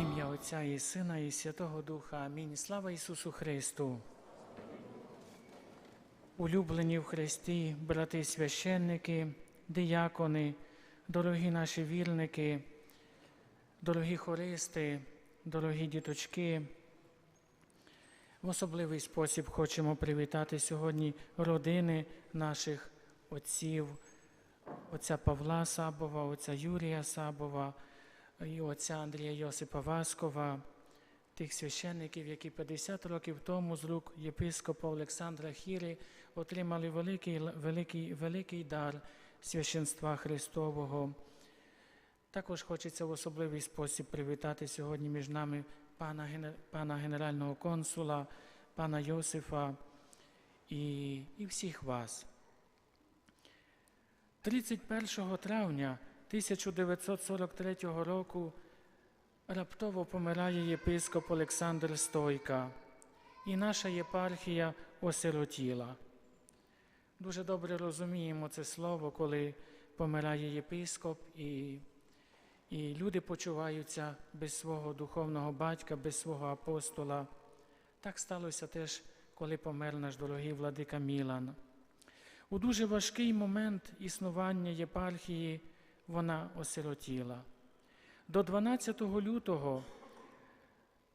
Ім'я Отця і Сина, і Святого Духа. Амінь. Слава Ісусу Христу. Улюблені в Христі, брати священники, диякони, дорогі наші вірники, дорогі хористи, дорогі діточки. В особливий спосіб хочемо привітати сьогодні родини наших отців, отця Павла Сабова, отця Юрія Сабова і отця Андрія Йосипа Васкова, тих священників, які 50 років тому з рук єпископа Олександра Хіри отримали великий, великий, великий дар священства Христового. Також хочеться в особливий спосіб привітати сьогодні між нами пана, пана генерального консула, пана Йосифа і, і всіх вас. 31 травня 1943 року раптово помирає єпископ Олександр Стойка, і наша єпархія осиротіла. Дуже добре розуміємо це слово, коли помирає єпископ, і, і люди почуваються без свого духовного батька, без свого апостола. Так сталося теж, коли помер наш дорогий владика Мілан. У дуже важкий момент існування єпархії вона осиротіла. До 12 лютого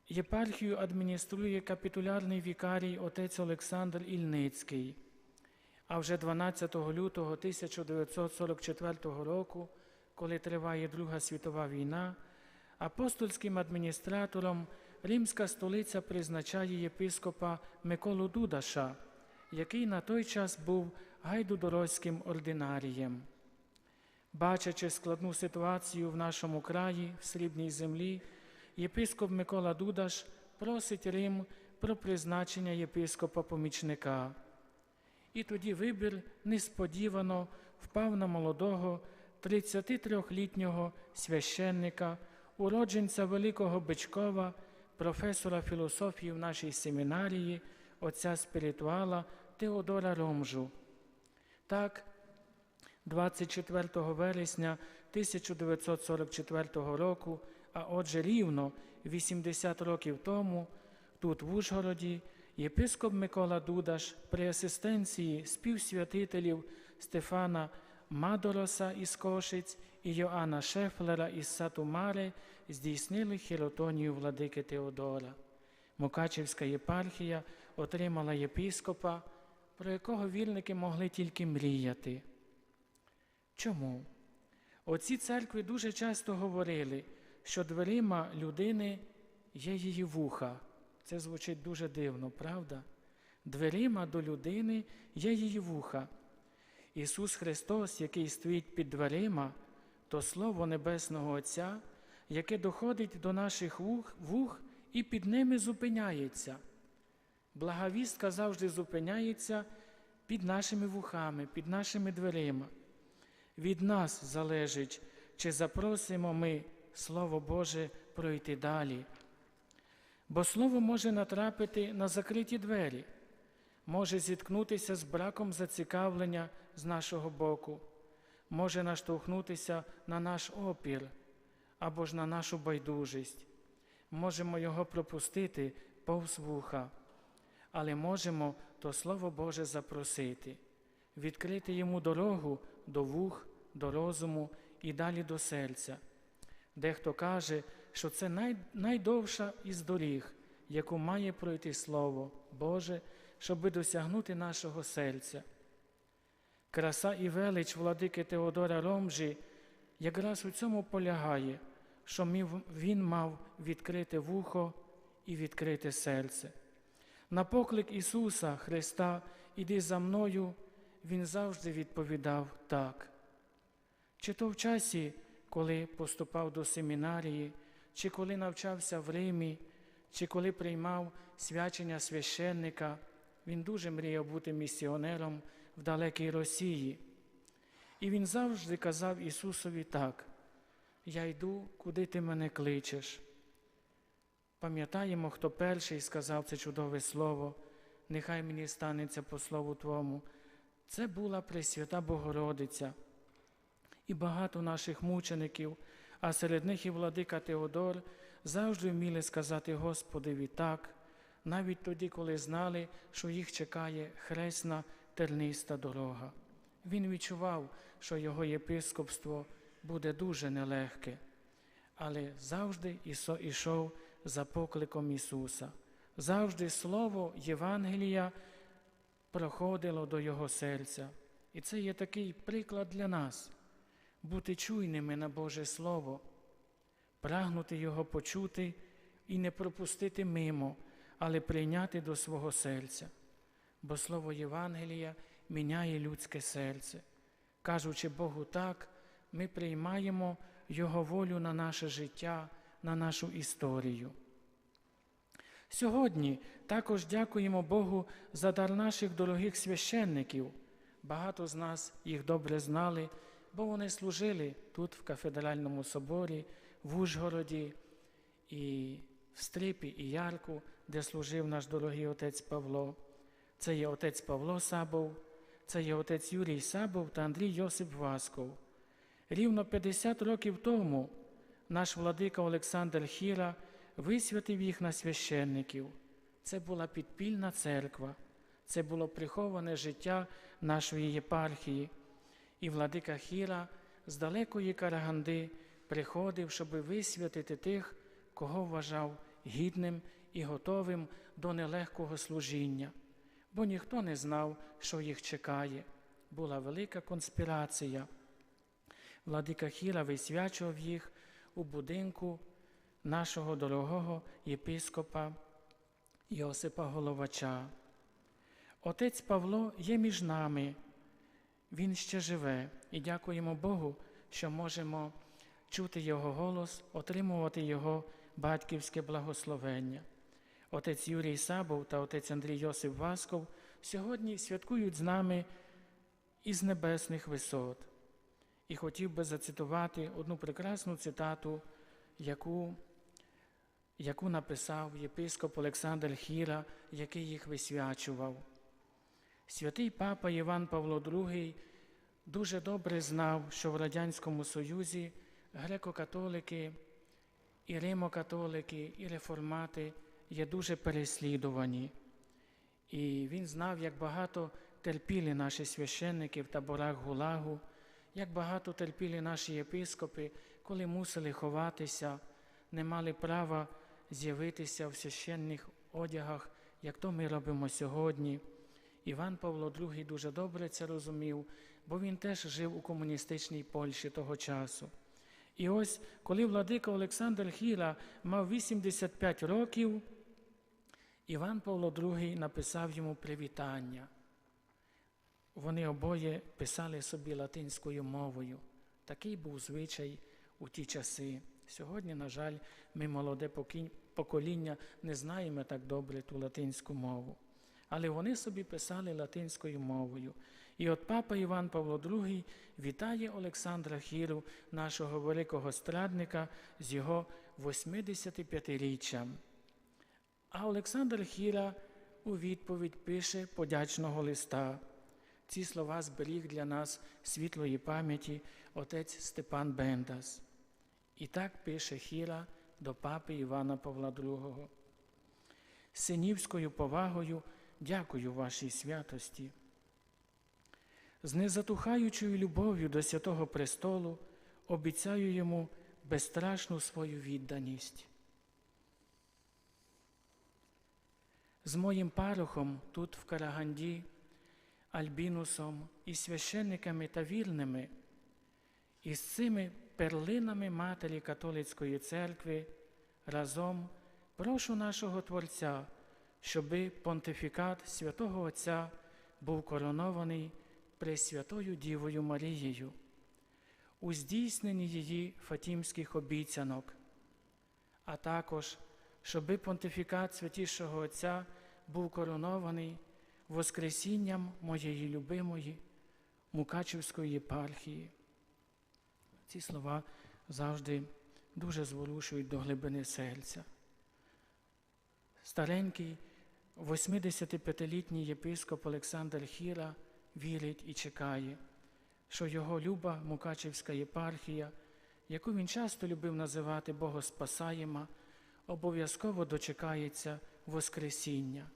єпархію адмініструє капітулярний вікарій отець Олександр Ільницький. А вже 12 лютого 1944 року, коли триває Друга світова війна, апостольським адміністратором римська столиця призначає єпископа Миколу Дудаша, який на той час був гайдудорозьким ординарієм. Бачачи складну ситуацію в нашому краї, в срібній землі, єпископ Микола Дудаш просить Рим про призначення єпископа-помічника. І тоді вибір несподівано впав на молодого 33-літнього священника, уродженця Великого Бичкова, професора філософії в нашій семінарії, отця спіритуала Теодора Ромжу. Так, 24 вересня 1944 року, а отже рівно 80 років тому, тут в Ужгороді, єпископ Микола Дудаш при асистенції співсвятителів Стефана Мадороса із Кошиць і Йоанна Шефлера із Сатумари здійснили хіротонію владики Теодора. Мукачівська єпархія отримала єпископа, про якого вірники могли тільки мріяти. Чому? Оці церкви дуже часто говорили, що дверима людини є її вуха. Це звучить дуже дивно, правда? Дверима до людини є її вуха. Ісус Христос, який стоїть під дверима, то Слово Небесного Отця, яке доходить до наших вух, вух і під ними зупиняється. Благовістка завжди зупиняється під нашими вухами, під нашими дверима. Від нас залежить, чи запросимо ми Слово Боже пройти далі. Бо Слово може натрапити на закриті двері, може зіткнутися з браком зацікавлення з нашого боку, може наштовхнутися на наш опір або ж на нашу байдужість. Можемо його пропустити повз вуха, але можемо то Слово Боже запросити, відкрити йому дорогу до вух, до розуму і далі до серця. Дехто каже, що це най, найдовша із доріг, яку має пройти Слово Боже, щоби досягнути нашого серця. Краса і велич владики Теодора Ромжі якраз у цьому полягає, що він мав відкрите вухо і відкрите серце. На поклик Ісуса Христа Іди за мною, Він завжди відповідав так. Чи то в часі, коли поступав до семінарії, чи коли навчався в Римі, чи коли приймав свячення священника, він дуже мріяв бути місіонером в далекій Росії. І він завжди казав Ісусові так: Я йду, куди ти мене кличеш. Пам'ятаємо, хто перший сказав це чудове слово, нехай мені станеться по слову Твому. Це була Пресвята Богородиця. і багато наших мучеників, а серед них і владика Теодор завжди вміли сказати Господеві так, навіть тоді, коли знали, що їх чекає хресна терниста дорога. Він відчував, що його єпископство буде дуже нелегке, але завжди ішов за покликом Ісуса. Завжди Слово Євангелія проходило до Його серця. І це є такий приклад для нас бути чуйними на Боже Слово, прагнути Його почути і не пропустити мимо, але прийняти до свого серця. Бо Слово Євангелія міняє людське серце. Кажучи Богу так, ми приймаємо Його волю на наше життя, на нашу історію. Сьогодні також дякуємо Богу за дар наших дорогих священників. Багато з нас їх добре знали, бо вони служили тут, в кафедральному соборі, в Ужгороді, і в Стрипі, і Ярку, де служив наш дорогий отець Павло. Це є отець Павло Сабов, це є отець Юрій Сабов та Андрій Йосип Васков. Рівно 50 років тому наш владика Олександр Хіра висвятив їх на священників. Це була підпільна церква, це було приховане життя нашої єпархії. І владика Хіра з далекої Караганди приходив, щоб висвятити тих, кого вважав гідним і готовим до нелегкого служіння, бо ніхто не знав, що їх чекає. Була велика конспірація. Владика Хіра висвячував їх у будинку нашого дорогого єпископа Йосипа Головача. Отець Павло є між нами, він ще живе, і дякуємо Богу, що можемо чути Його голос, отримувати Його батьківське благословення. Отець Юрій Сабов та отець Андрій Йосип Васков сьогодні святкують з нами із небесних висот. І хотів би зацитувати одну прекрасну цитату, яку яку написав єпископ Олександр Хіра, який їх висвячував. Святий папа Іван Павло II дуже добре знав, що в Радянському Союзі греко-католики, і римо-католики, і реформати є дуже переслідувані. І він знав, як багато терпіли наші священники в таборах Гулагу, як багато терпіли наші єпископи, коли мусили ховатися, не мали права з'явитися в священних одягах, як то ми робимо сьогодні. Іван Павло II дуже добре це розумів, бо він теж жив у комуністичній Польщі того часу. І ось, коли владика Олександр Хіра мав 85 років, Іван Павло II написав йому привітання. Вони обоє писали собі латинською мовою. Такий був звичай у ті часи. Сьогодні, на жаль, ми молоде покоління не знаємо так добре ту латинську мову. Але вони собі писали латинською мовою. І от папа Іван Павло II вітає Олександра Хіру, нашого великого страдника, з його 85-річчям. А Олександр Хіра у відповідь пише подячного листа. Ці слова зберіг для нас світлої пам'яті отець Степан Бендас. І так пише Хіра до папи Івана Павла II. Синівською повагою дякую вашій святості. З незатухаючою любов'ю до святого престолу обіцяю йому безстрашну свою відданість. З моїм парохом тут в Караганді, Альбінусом і священниками та вірними, і з цими перлинами Матері Католицької церкви разом прошу нашого Творця, щоби понтифікат святого Отця був коронований Пресвятою Дівою Марією, у здійсненні її фатімських обіцянок, а також, щоби понтифікат святішого Отця був коронований Воскресінням моєї любимої Мукачівської єпархії. Ці слова завжди дуже зворушують до глибини серця. Старенький 85-літній єпископ Олександр Хіра вірить і чекає, що його люба Мукачівська єпархія, яку він часто любив називати Богоспасаєма, обов'язково дочекається Воскресіння.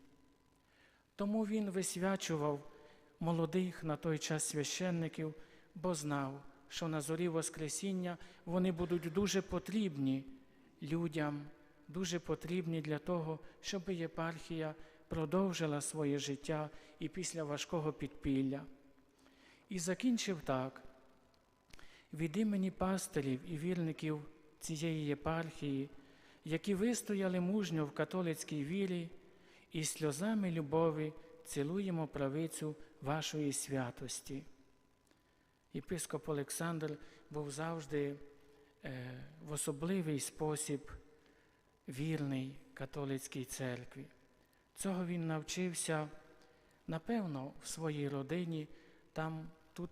Тому він висвячував молодих на той час священників, бо знав, що на зорі Воскресіння вони будуть дуже потрібні людям, дуже потрібні для того, щоб єпархія продовжила своє життя і після важкого підпілля. І закінчив так. Від імені пастирів і вірників цієї єпархії, які вистояли мужньо в католицькій вірі, і сльозами любові цілуємо правицю вашої святості. Єпископ Олександр був завжди е, в особливий спосіб вірний католицькій церкві. Цього він навчився, напевно, в своїй родині, там, тут,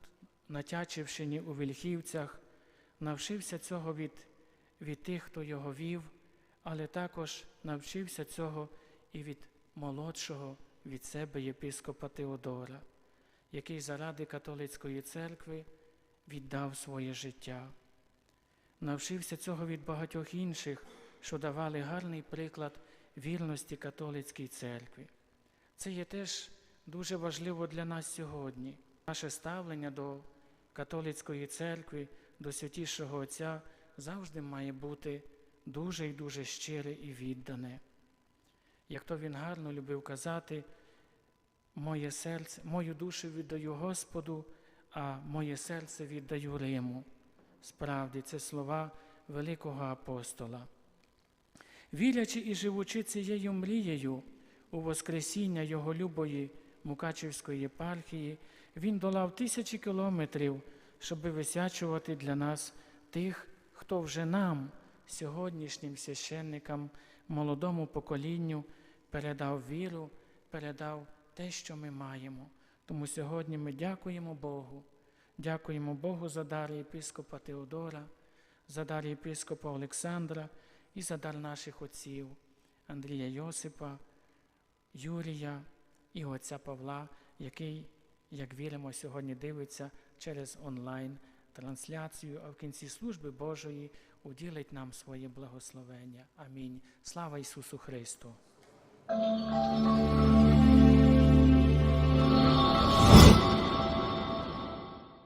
на Тячівщині, у Вільхівцях, навчився цього від, від тих, хто його вів, але також навчився цього і від молодшого від себе єпископа Теодора, який заради католицької церкви віддав своє життя. Навчився цього від багатьох інших, що давали гарний приклад вірності католицькій церкві. Це є теж дуже важливо для нас сьогодні. Наше ставлення до католицької церкви, до святішого Отця завжди має бути дуже і дуже щире і віддане. Як то він гарно любив казати, моє серце, мою душу віддаю Господу, а моє серце віддаю Риму. Справді, це слова великого апостола. Вірячи і живучи цією мрією у Воскресіння Його любої Мукачівської єпархії, він долав тисячі кілометрів, щоби висячувати для нас тих, хто вже нам, сьогоднішнім священникам, молодому поколінню, передав віру, передав те, що ми маємо. Тому сьогодні ми дякуємо Богу. Дякуємо Богу за дар єпископа Теодора, за дар єпископа Олександра і за дар наших отців Андрія Йосипа, Юрія і отця Павла, який, як віримо, сьогодні дивиться через онлайн трансляцію, а в кінці служби Божої уділить нам своє благословення. Амінь. Слава Ісусу Христу.